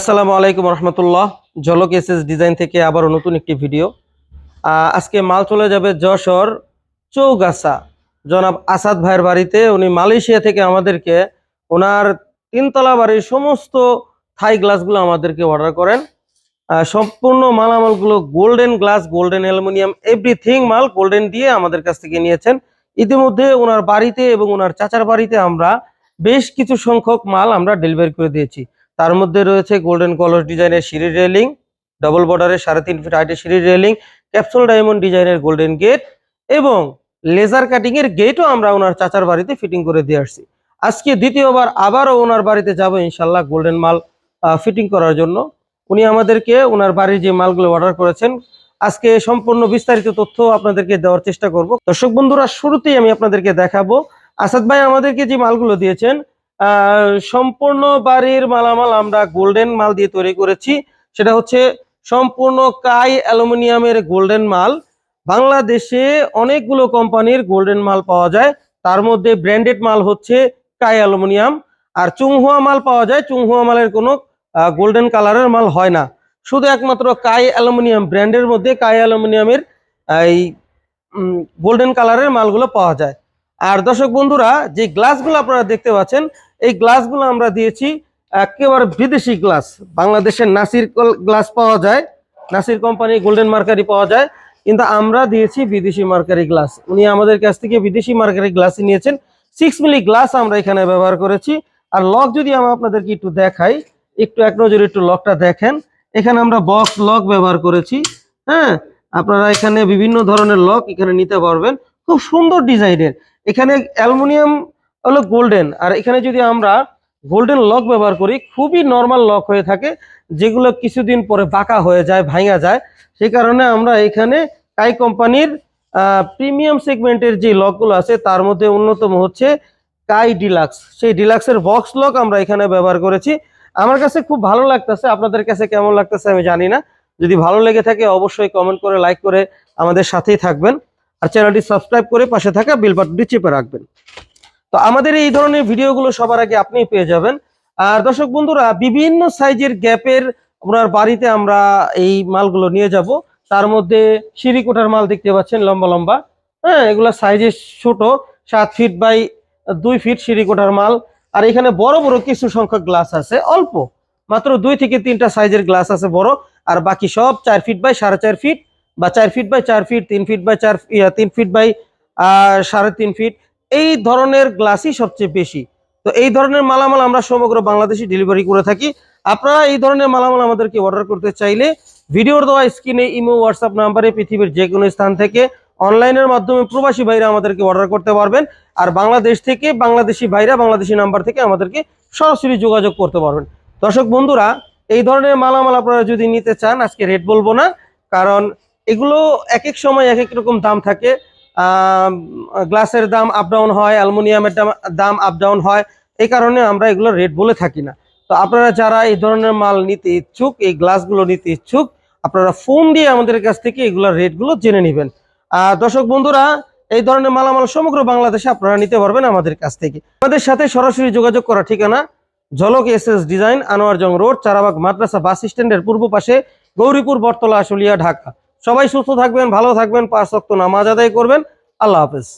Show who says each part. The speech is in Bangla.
Speaker 1: আসসালামু আলাইকুম রহমতুল্লাহ। ঝলক এস এস ডিজাইন থেকে আবারও নতুন একটি ভিডিও। আজকে মাল চলে যাবে যশোর চৌগাছা। জনাব আসাদ ভাইয়ের বাড়িতে, উনি মালয়েশিয়া থেকে আমাদেরকে ওনার তিনতলা বাড়ির সমস্ত থাই গ্লাসগুলো আমাদেরকে অর্ডার করেন। সম্পূর্ণ মালামালগুলো golden glass, golden aluminium everything মাল গোল্ডেন দিয়ে আমাদের কাছ থেকে নিয়েছেন। ইতিমধ্যে ওনার বাড়িতে এবং ওনার চাচার বাড়িতে আমরা বেশ কিছু সংখ্যক মাল আমরা ডেলিভারি করে দিয়েছি। তার মধ্যে রয়েছে গোল্ডেন কলস ডিজাইনের সিঁড়ি রেলিং ডবল বর্ডারের সাড়ে তিন ফিট হাইটের সিঁড়ি রেলিং ক্যাপসুল ডায়মন্ড ডিজাইনের গোল্ডেন গেট এবং লেজার কাটিং এর গেটও আমরা ওনার চাচার বাড়িতে ফিটিং করে দিয়ে আসছি। আজকে দ্বিতীয়বার আবারও ওনার বাড়িতে যাব ইনশাল্লাহ গোল্ডেন মাল ফিটিং করার জন্য। উনি আমাদেরকে ওনার বাড়ির যে মালগুলো অর্ডার করেছেন, আজকে সম্পূর্ণ বিস্তারিত তথ্য আপনাদেরকে দেওয়ার চেষ্টা করব। দর্শক বন্ধুরা, শুরুতেই আমি আপনাদেরকে দেখাবো। আসাদ ভাই আমাদেরকে যে মালগুলো দিয়েছেন সম্পূর্ণ বাড়ির মালামাল আমরা গোল্ডেন মাল দিয়ে তৈরি করেছি। সেটা হচ্ছে সম্পূর্ণ কাই অ্যালুমিনিয়ামের গোল্ডেন মাল। বাংলাদেশে অনেকগুলো কোম্পানির গোল্ডেন মাল পাওয়া যায়। তার মধ্যে ব্র্যান্ডেড মাল হচ্ছে কাই অ্যালুমিনিয়াম। আর চুংহুয়া মাল পাওয়া যায়। চুংহুয়া মালের কোনো গোল্ডেন কালারের মাল হয় না। শুধু একমাত্র কাই অ্যালুমিনিয়াম, ব্র্যান্ডের মধ্যে কাই অ্যালুমিনিয়ামের এই গোল্ডেন কালারের মালগুলো পাওয়া যায়। আর দর্শক বন্ধুরা, যে গ্লাসগুলো আপনারা দেখতে পাচ্ছেন এই গ্লাসগুলো আমরা দিয়েছি একেবারে বিদেশি গ্লাস। বাংলাদেশের নাসির গ্লাস পাওয়া যায়, নাসির কোম্পানি গোল্ডেন মার্কারি পাওয়া যায়, কিন্তু আমরা দিয়েছি বিদেশি মার্কারি গ্লাস। উনি আমাদের কাছ থেকে বিদেশি মার্কারি গ্লাস নিয়েছেন। সিক্স মিলি গ্লাস আমরা এখানে ব্যবহার করেছি। আর লক যদি আমি আপনাদেরকে একটু দেখাই, একটু এক নজরে একটু লকটা দেখেন। এখানে আমরা বক্স লক ব্যবহার করেছি। হ্যাঁ আপনারা এখানে বিভিন্ন ধরনের লক এখানে নিতে পারবেন। খুব সুন্দর ডিজাইনের। এখানে অ্যালুমিনিয়াম হলো গোল্ডেন আর এখানে যদি আমরা গোল্ডেন লক ব্যবহার করি, খুবই নর্মাল লক হয়ে থাকে, যেগুলো কিছুদিন পরে বাঁকা হয়ে যায়, ভাঙা যায়। সেই কারণে আমরা এখানে কাই কোম্পানির প্রিমিয়াম সেগমেন্টের যে লকগুলো আছে, তার মধ্যে অন্যতম হচ্ছে কাই ডিলাক্স সেই ডিলাক্সের বক্স লক আমরা এখানে ব্যবহার করেছি। আমার কাছে খুব ভালো লাগতেছে, আপনাদের কাছে কেমন লাগতেছে আমি জানি না। যদি ভালো লেগে থাকে, অবশ্যই কমেন্ট করে লাইক করে আমাদের সাথেই থাকবেন। আর চ্যানেলটি সাবস্ক্রাইব করে পাশে থাকা বেল বাটনটি চেপে রাখবেন। তো আমাদের এই ধরনের ভিডিওগুলো সবার আগে আপনি পেয়ে যাবেন। আর দর্শক বন্ধুরা, বিভিন্ন সাইজের গ্যাপের আপনার বাড়িতে আমরা এই মালগুলো নিয়ে যাব। তার মধ্যে সিঁড়ি কোঠার মাল দেখতে পাচ্ছেন, লম্বা লম্বা। হ্যাঁ এগুলো সাইজে ছোট, সাত ফিট বাই দুই ফিট সিঁড়ি কোঠার মাল। আর এখানে বড় বড় কিছু সংখ্যক গ্লাস আছে, অল্প। মাত্র দুই থেকে তিনটা সাইজের গ্লাস আছে বড়। আর বাকি সব চার ফিট বাই সাড়ে চার ফিট বা চার ফিট বাই চার ফিট তিন ফিট বাই চার তিন ফিট বাই সাড়ে তিন ফিট এই ধরনের গ্লাসই সবচেয়ে বেশি। তো এই ধরনের মালামাল আমরা সমগ্র বাংলাদেশে ডেলিভারি করে থাকি। আপনারা এই ধরনের মালামাল আমাদেরকে অর্ডার করতে চাইলে ভিডিওর দেওয়া স্ক্রিনে ইমো হোয়াটসঅ্যাপ নাম্বারে পৃথিবীর যে কোনো স্থান থেকে অনলাইনের মাধ্যমে প্রবাসী ভাইরা আমাদেরকে অর্ডার করতে পারবেন। আর বাংলাদেশ থেকে বাংলাদেশি ভাইরা বাংলাদেশি নাম্বার থেকে আমাদেরকে সরাসরি যোগাযোগ করতে পারবেন। দর্শক বন্ধুরা, এই ধরনের মালামাল আপনারা যদি নিতে চান, আজকে রেট বলব না, কারণ এগুলো এক এক সময় এক এক রকম দাম থাকে। গ্লাসের দাম আপ ডাউন হয়, অ্যালুমিনিয়ামের দাম আপ ডাউন হয়, এই কারণে আমরা এগুলো রেট বলে থাকি না। তো আপনারা যারা এই ধরনের মাল নিতে ইচ্ছুক, এই গ্লাসগুলো নিতে ইচ্ছুক, আপনারা ফোন দিয়ে আমাদের কাছ থেকে এগুলোর রেটগুলো জেনে নেবেন। দর্শক বন্ধুরা, এই ধরনের মালামাল সমগ্র বাংলাদেশে আপনারা নিতে পারবেন আমাদের কাছ থেকে। আমাদের সাথে সরাসরি যোগাযোগ করা ঠিকানা, Jhalak S S design Anwarjung road, Charabag Madrasa bus স্ট্যান্ডের পূর্ব পাশে গৌরীপুর বটতলা আশুলিয়া, ঢাকা। সবাই সুস্থ থাকবেন ভালো থাকবেন পাঁচ রক্ত নামাজ আদায় করবেন। আল্লাহ হাফেজ।